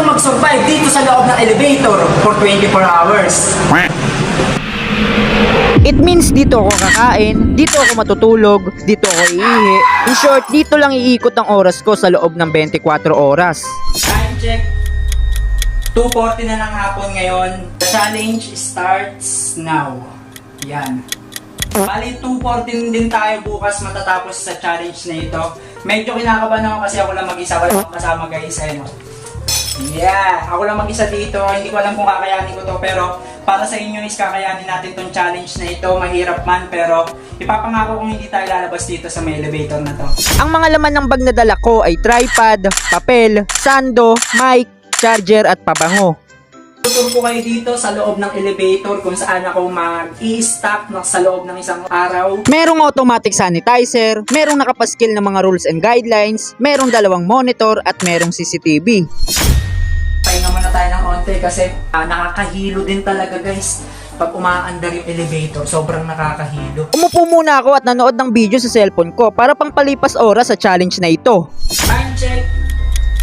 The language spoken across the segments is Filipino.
Paano mag-survive dito sa loob ng elevator for 24 hours? It means dito ako kakain, dito ako matutulog, dito ako iihi. In short, dito lang iikot ang oras ko sa loob ng 24 oras. Time check. 2.40 na ng hapon ngayon. The challenge starts now. Yan. Bali, 2.14 din tayo bukas matatapos sa challenge na ito. Medyo kinakabahan ako kasi ako lang mag-isa. Wala akong kasama guys. Ayun. Yeah, ako lang mag-isa dito. Hindi ko alam kung kakayanin ko to. Pero para sa inyo is kakayanin natin tong challenge na ito. Mahirap man pero ipapangako kong hindi tayo lalabas dito sa may elevator na to. Ang mga laman ng bag na dala ko ay tripod, papel, sando, mic, charger at pabango. Tutur ko kayo dito sa loob ng elevator kung saan ako mag-i-stop sa loob ng isang araw. Merong automatic sanitizer, merong nakapaskil na mga rules and guidelines, merong dalawang monitor at merong CCTV. Pahinga muna tayo ng konti kasi ah, nakakahilo din talaga guys. Pag umaandar yung elevator, sobrang nakakahilo. Umupo muna ako at nanood ng video sa cellphone ko para pang palipas oras sa challenge na ito. Time check.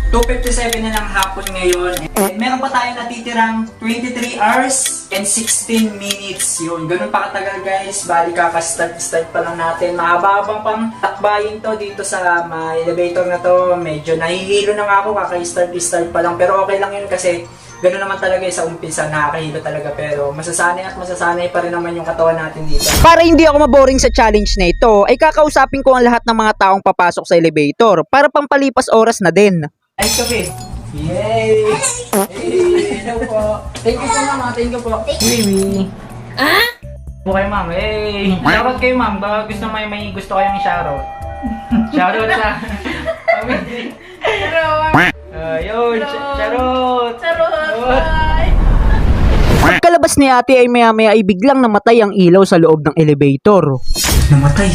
2.57 na ng hapon ngayon. And meron pa tayo natitirang 23 hours and 16 minutes yun. Ganun pa katagal guys. Bali kakastart-start pa lang natin. Mahaba-habang pang takbayin to dito sa may elevator na to. Medyo nahihilo na nga ako kaka-start-start pa lang. Pero okay lang yun kasi ganun naman talaga eh, sa umpisa. Nakakahilo talaga pero masasanay at masasanay pa rin naman yung katawan natin dito. Para hindi ako maboring sa challenge na ito, ay kakausapin ko ang lahat ng mga taong papasok sa elevator para pang palipas oras na din. Ay, kape. Yay! Hey, hello po. Thank you po, mama. Thank you po. Wiwi. Ah? Po kayo, ma'am. Hey! Shoutout kayo, ma'am. Baka gusto may, may gusto kayong shoutout. Shoutout sa... Ayun, sh- shoutout! Charot! Pagkalabas ni ate ay maya maya ay biglang namatay ang ilaw sa loob ng elevator. Namatay.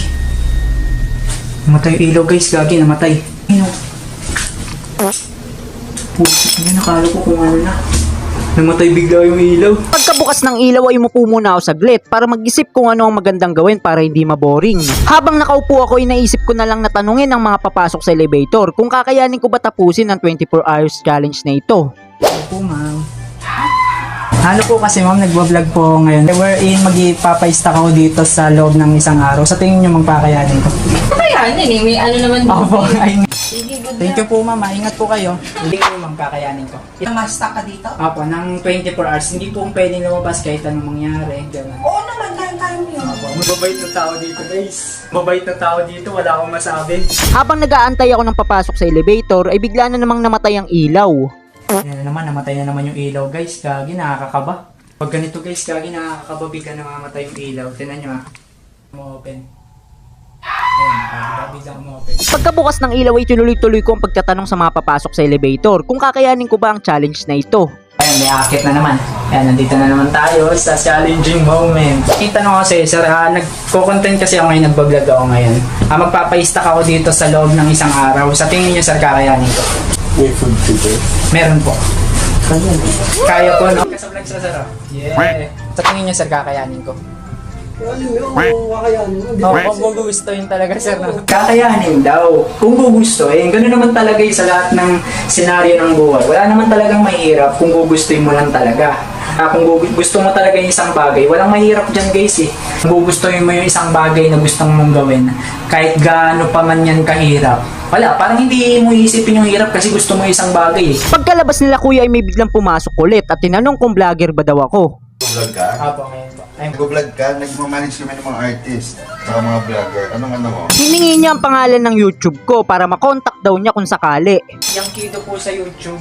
Namatay yung ilaw, guys. Gagi, namatay. Ayun. Pusit niya, nakala ko kung ano na. Namatay bigla yung ilaw. Pagkabukas ng ilaw ay umupo muna ako saglit para mag-isip kung ano ang magandang gawin para hindi maboring. Habang nakaupo ako ay naisip ko na lang na tanungin ang mga papasok sa elevator kung kakayanin ko ba tapusin ang 24 hours challenge na ito. Hello po, ma'am. Ano po kasi ma'am, nagbablog po ngayon. Wherein magpapaista ako dito sa loob ng isang araw. Sa tingin niyo magpakayanin ko. Kaya yan eh, may ano naman Ako po, thank you po ma'am. ah. Ingat po kayo. Hindi ko ma'am kakayanin ko. Namasta ka dito? Apo, ng 24 hours. Hindi po pwede lumabas kahit anong mangyari. Ganun. Oo naman, kaya-kaya mo yun. Apo, mababait na tao dito guys. Mabait na tao dito, wala akong masabi. Habang nag-aantay ako ng papasok sa elevator ay bigla na namang namatay ang ilaw. Yan na naman, namatay na naman yung ilaw guys. Gagi, nakakakaba. Pag ganito guys, gagi, nakakakaba. Bigla namamatay yung ilaw. Tinan nyo ah. Bigla mo-open. Pagkabukas ng ilaw ay tuloy-tuloy ko ang pagtatanong sa mga papasok sa elevator kung kakayanin ko ba ang challenge na ito. Ayan, may akit na naman. Ayan, nandito na naman tayo sa challenging moment. Kita nyo kasi, sir, ah, nagko-content kasi ako ngayon, nagbablog ako ngayon. Ah, magpapaistak ako dito sa loob ng isang araw. Sa tingin nyo, sir, kakayanin ko? May food figure. Meron po. Kaya po, no? Sa vlog sa sir, oh. Yeah. Sa tingin nyo, sir, kakayanin ko? Oo, kung gugustuhin talaga, sir. No? Kakayanin daw. Kung gugustuhin. Ganun naman talaga yung sa lahat ng senaryo ng buhay. Wala naman talagang mahirap kung gugustuhin mo lang talaga. Ah, kung gusto mo talaga yung isang bagay, walang mahirap dyan guys eh. Kung gugustuhin mo yung isang bagay na gustong mong gawin, kahit gaano pa man yan kahirap, wala, parang hindi mo isipin yung hirap kasi gusto mo yung isang bagay eh. Pagkalabas nila kuya ay may biglang pumasok ulit at tinanong kung vlogger ba daw ako. Nag-vlog ka? Apo, po. Nag-vlog ka? Nagmamanage kami ng mga artist. Saka mga vlogger. Anong ano mo? Hiningi niya ang pangalan ng YouTube ko para makontak daw niya kung sakali. Yung kido po sa YouTube.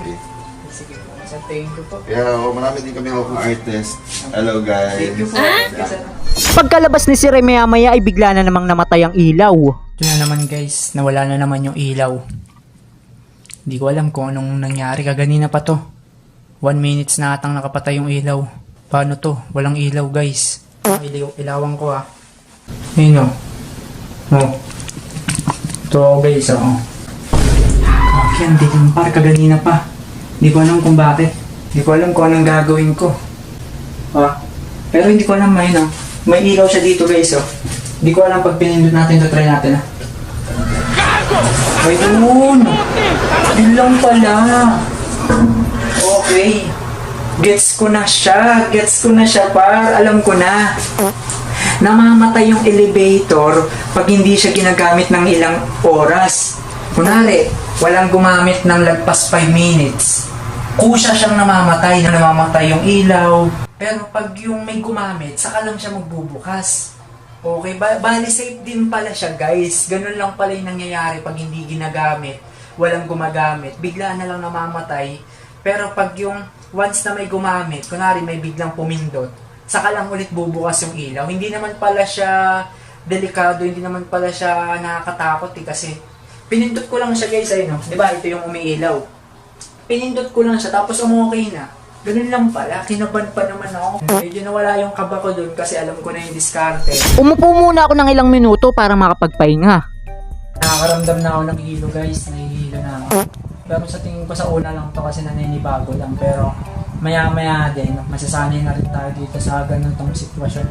Sige po, sa thank you po. Kaya oh, marami din kami ng artist. Hello guys. Thank you po. Pagkalabas ni si Rey maya maya ay bigla na namang namatay ang ilaw. Ito na naman guys, nawala na naman yung ilaw. Hindi ko alam kung anong nangyari kaganina pa to. One minutes na atang nakapatay yung ilaw. Paano to? Walang ilaw guys. Ilaw, ilawan ko ah. Ayun o. Oh. Ito guys oh. Kaki, ang dilim par kaganina pa. Hindi ko alam kung bakit. Hindi ko alam kung anong gagawin ko. Ah. Pero hindi ko alam may no. May ilaw siya dito guys oh. Hindi ko alam pag pinindot natin to try natin ah. Ay, doon! Yun lang pala. Okay. Gets ko na siya. Gets ko na siya, par. Alam ko na. Namamatay yung elevator pag hindi siya ginagamit ng ilang oras. Kunwari, walang gumamit ng lagpas 5 minutes. Kusa siyang namamatay na namamatay yung ilaw. Pero pag yung may gumamit, saka lang siya magbubukas. Okay, ba bali safe din pala siya guys. Ganun lang pala yung nangyayari pag hindi ginagamit, walang gumagamit, bigla na lang namamatay. Pero pag yung once na may gumamit, kunwari may biglang pumindot, saka lang ulit bubukas yung ilaw. Hindi naman pala siya delikado, hindi naman pala siya nakakatakot eh, kasi pinindot ko lang siya guys, ayun no? di ba ito yung umiilaw. Pinindot ko lang siya, tapos umokay na. Ganun lang pala, kinaban pa naman ako. Medyo nawala yung kaba ko dun kasi alam ko na yung diskarte. Umupo muna ako ng ilang minuto para makapagpahinga. Nakakaramdam na ako ng hilo guys, nahihilo na ako. Pero sa tingin ko sa una lang to kasi naninibago lang. Pero maya maya din, masasanay na rin tayo dito sa ganitong sitwasyon.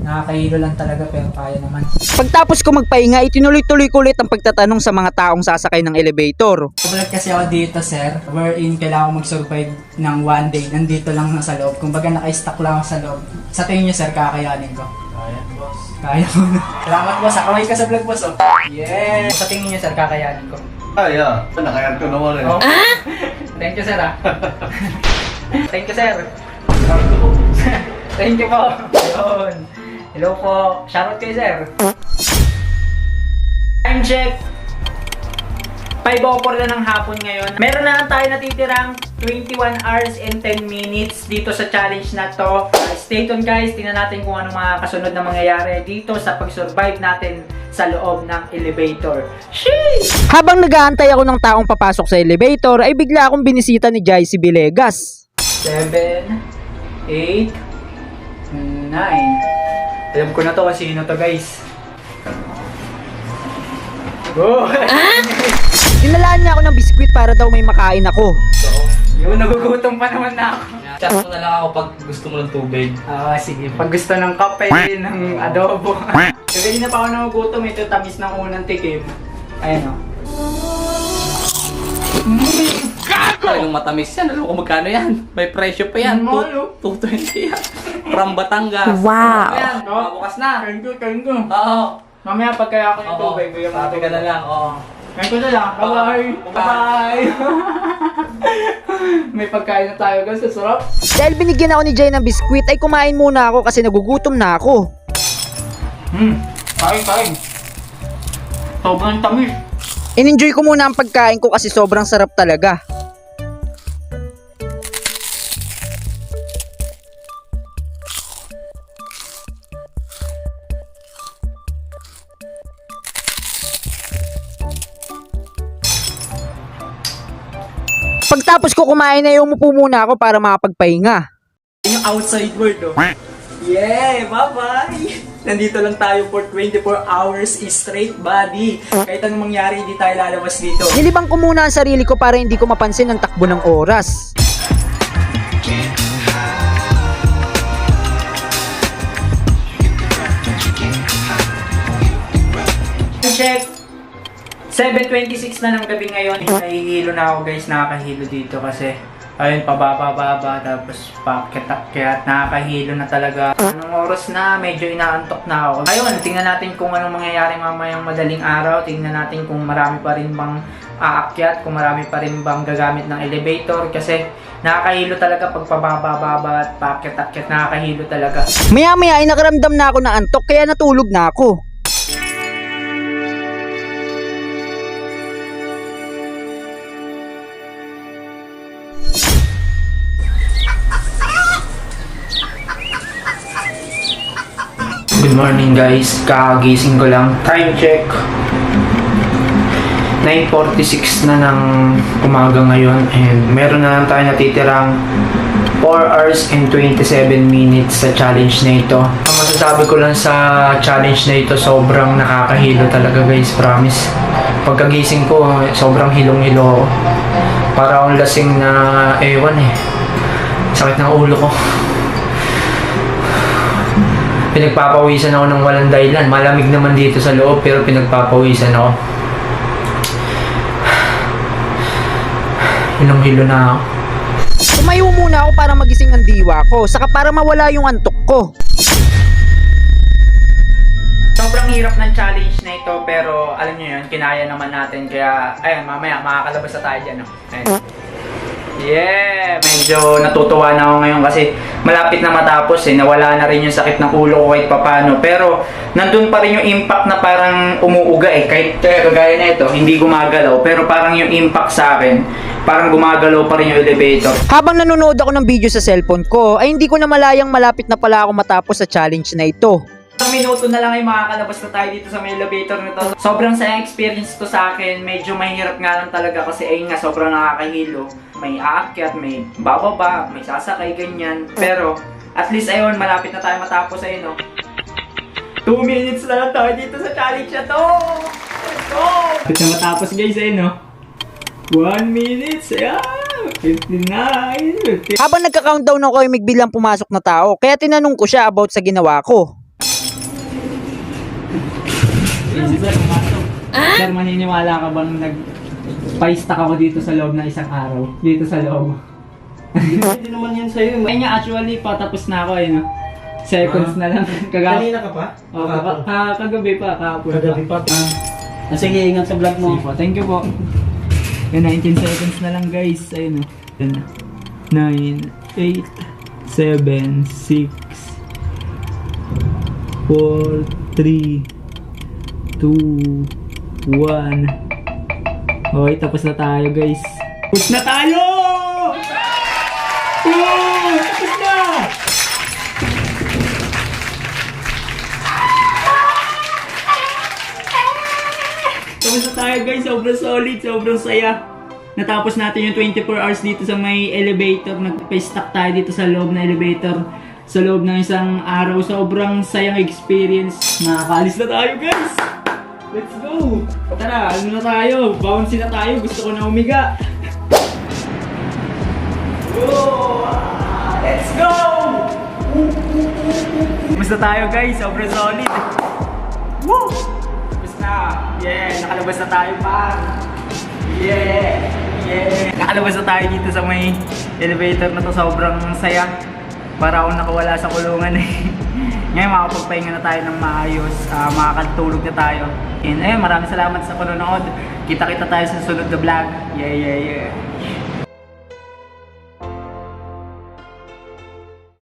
Nakakahilo lang talaga pero kaya naman. Pagtapos ko magpahinga, itinuloy-tuloy ko ulit ang pagtatanong sa mga taong sasakay ng elevator. Kumalag kasi ako dito sir, wherein kailangan ko mag-survive ng one day. Nandito lang sa loob. Kumbaga naka-stuck lang ako sa loob. Sa tingin niyo sir, kakayanin ko. Kaya boss. Kaya mo na. Salamat boss. Kamay ka sa vlog boss oh. Yeah. Sa tingin niyo sir, kakayanin ko. Ay, ah. Nakayat ko naman eh. Oh. Thank you, sir, ah. Thank you, sir. Thank you po. Ayun. Hello po. Shoutout kayo, sir. Time check. 5.04 na ng hapon ngayon. Meron na lang tayo natitirang 21 hours and 10 minutes dito sa challenge na to. Uh, stay tuned guys, tingnan natin kung ano mga kasunod na mangyayari dito sa pag-survive natin sa loob ng elevator. Sheesh! Habang nag-aantay ako ng taong papasok sa elevator, ay bigla akong binisita ni Jaisi Villegas. 7, 8, 9. Alam ko na to kung sino to guys. Go! Dinalaan niya ako ng biskwit para daw may makain ako. Yun, nagugutom pa naman na ako. Chat mo na lang ako pag gusto mo ng tubig. Ah, sige. Pag gusto ng kape, ng adobo. Kagani na pa ako nagugutom. Ito tamis ng unang tikim. Ayan o. Talagang matamis yan. Alam ko magkano yan. May presyo pa yan. Ano? 220 yan. From Batangas. Wow. Ano yan? Bukas na. Thank you, thank you. Oo. Mamaya pag kaya ako ng Oo. tubig, bigyan mo Sabi ka na lang. Oo. Thank you na lang. Bye-bye. Bye-bye. May pagkain na tayo guys. Sarap. Dahil binigyan ako ni Jay ng biskwit, ay kumain muna ako kasi nagugutom na ako. Hmm. Kain, kain. Sobrang tamis. In-enjoy ko muna ang pagkain ko kasi sobrang sarap talaga. Pagtapos ko kumain ay umupo muna ako para makapagpahinga. Yung outside world, oh. Yeah, bye-bye! Nandito lang tayo for 24 hours straight, buddy. Kahit anong mangyari, hindi tayo lalabas dito. Nilibang ko muna ang sarili ko para hindi ko mapansin ang takbo ng oras. Check! 7.26 na ng gabi ngayon. Nahihilo na ako guys, nakakahilo dito kasi ayun, pababa-baba, tapos pakyat-akyat, nakakahilo na talaga. Anong oras na, medyo inaantok na ako. Ayun, tingnan natin kung anong mangyayari mamayang madaling araw. Tingnan natin kung marami pa rin bang aakyat, kung marami pa rin bang gagamit ng elevator. Kasi nakakahilo talaga pag pababa-baba at pakyat-akyat, nakakahilo talaga. Maya maya ay nakaramdam na ako ng antok kaya natulog na ako. Good morning guys, kakagising ko lang. Time check. 9.46 na ng umaga ngayon and meron na lang tayo natitirang 4 hours and 27 minutes sa challenge na ito. Ang masasabi ko lang sa challenge na ito, sobrang nakakahilo talaga guys, promise. Pagkagising ko, sobrang hilong-hilo. Para akong lasing na ewan eh. Sakit ng ulo ko. Pinagpapawisan ako ng walang dahilan. Malamig naman dito sa loob pero pinagpapawisan ako. Hilong-hilo na ako. Tumayo muna ako para magising ang diwa ko, saka para mawala yung antok ko. Sobrang hirap ng challenge na ito pero alam niyo yun, kinaya naman natin kaya ayun mamaya makakalabas na tayo dyan. No? Ayun. Yeah! Medyo natutuwa na ako ngayon kasi malapit na matapos eh. Nawala na rin yung sakit ng ulo ko kahit papano. Pero nandun pa rin yung impact na parang umuuga eh. Kahit eh, kagaya na ito, hindi gumagalaw. Pero parang yung impact sa akin, parang gumagalaw pa rin yung elevator. Habang nanonood ako ng video sa cellphone ko, ay hindi ko na malayang malapit na pala ako matapos sa challenge na ito. Isang minuto na lang ay makakalabas na tayo dito sa may elevator nito. Sobrang sayang experience to sa akin. Medyo mahirap nga lang talaga kasi ayun nga sobrang nakakahilo. May aakyat, may bababa, may sasakay, ganyan. Pero at least ayun, malapit na tayo matapos ayun no. 2 minutes na lang tayo dito sa challenge na to! Let's go! Malapit na matapos guys ayun no. 1 minute, ayan! 59! Habang nagka-countdown ako ay may biglang pumasok na tao, kaya tinanong ko siya about sa ginawa ko. Sir, maniniwala ka bang nag pa-stack ako dito sa loob ng isang araw? Dito sa loob. Hindi naman yan sa'yo. Kaya nga actually, patapos na ako eh, no? Seconds na lang. Kagap Kanina ka pa? oh, kaka- ka- kagabi pa, kahapon Kagabi pa. Ah, Ah, sige, ingat sa vlog mo. sige po, thank you po. Yan, 19 seconds na lang guys. Ayun o. Yan na. 9, 8, 7, 6, 4, 3, 2, 1. Okay, tapos na tayo guys. Tapos na tayo! Woo! Tapos na! Tapos na tayo guys, sobrang solid, sobrang saya. Natapos natin yung 24 hours dito sa may elevator. Nagpa-stack tayo dito sa loob ng elevator. Sa loob ng isang araw. Sobrang sayang experience. Nakakaalis na tayo guys! Tara, ano na tayo? Bouncy na tayo. Gusto ko na umiga. Whoa! Let's go! Basta tayo guys, sobrang solid. Woo! Na. Yeah, nakalabas na tayo pa. Yeah! Yeah! Nakalabas na tayo dito sa may elevator na to. Sobrang saya. Para akong nakawala sa kulungan eh. Ngayon makapagpahinga na tayo ng maayos. ah makakatulog na tayo. And ayun, maraming salamat sa panonood. Kita-kita tayo sa sunod na vlog. Yeah, yeah, yeah.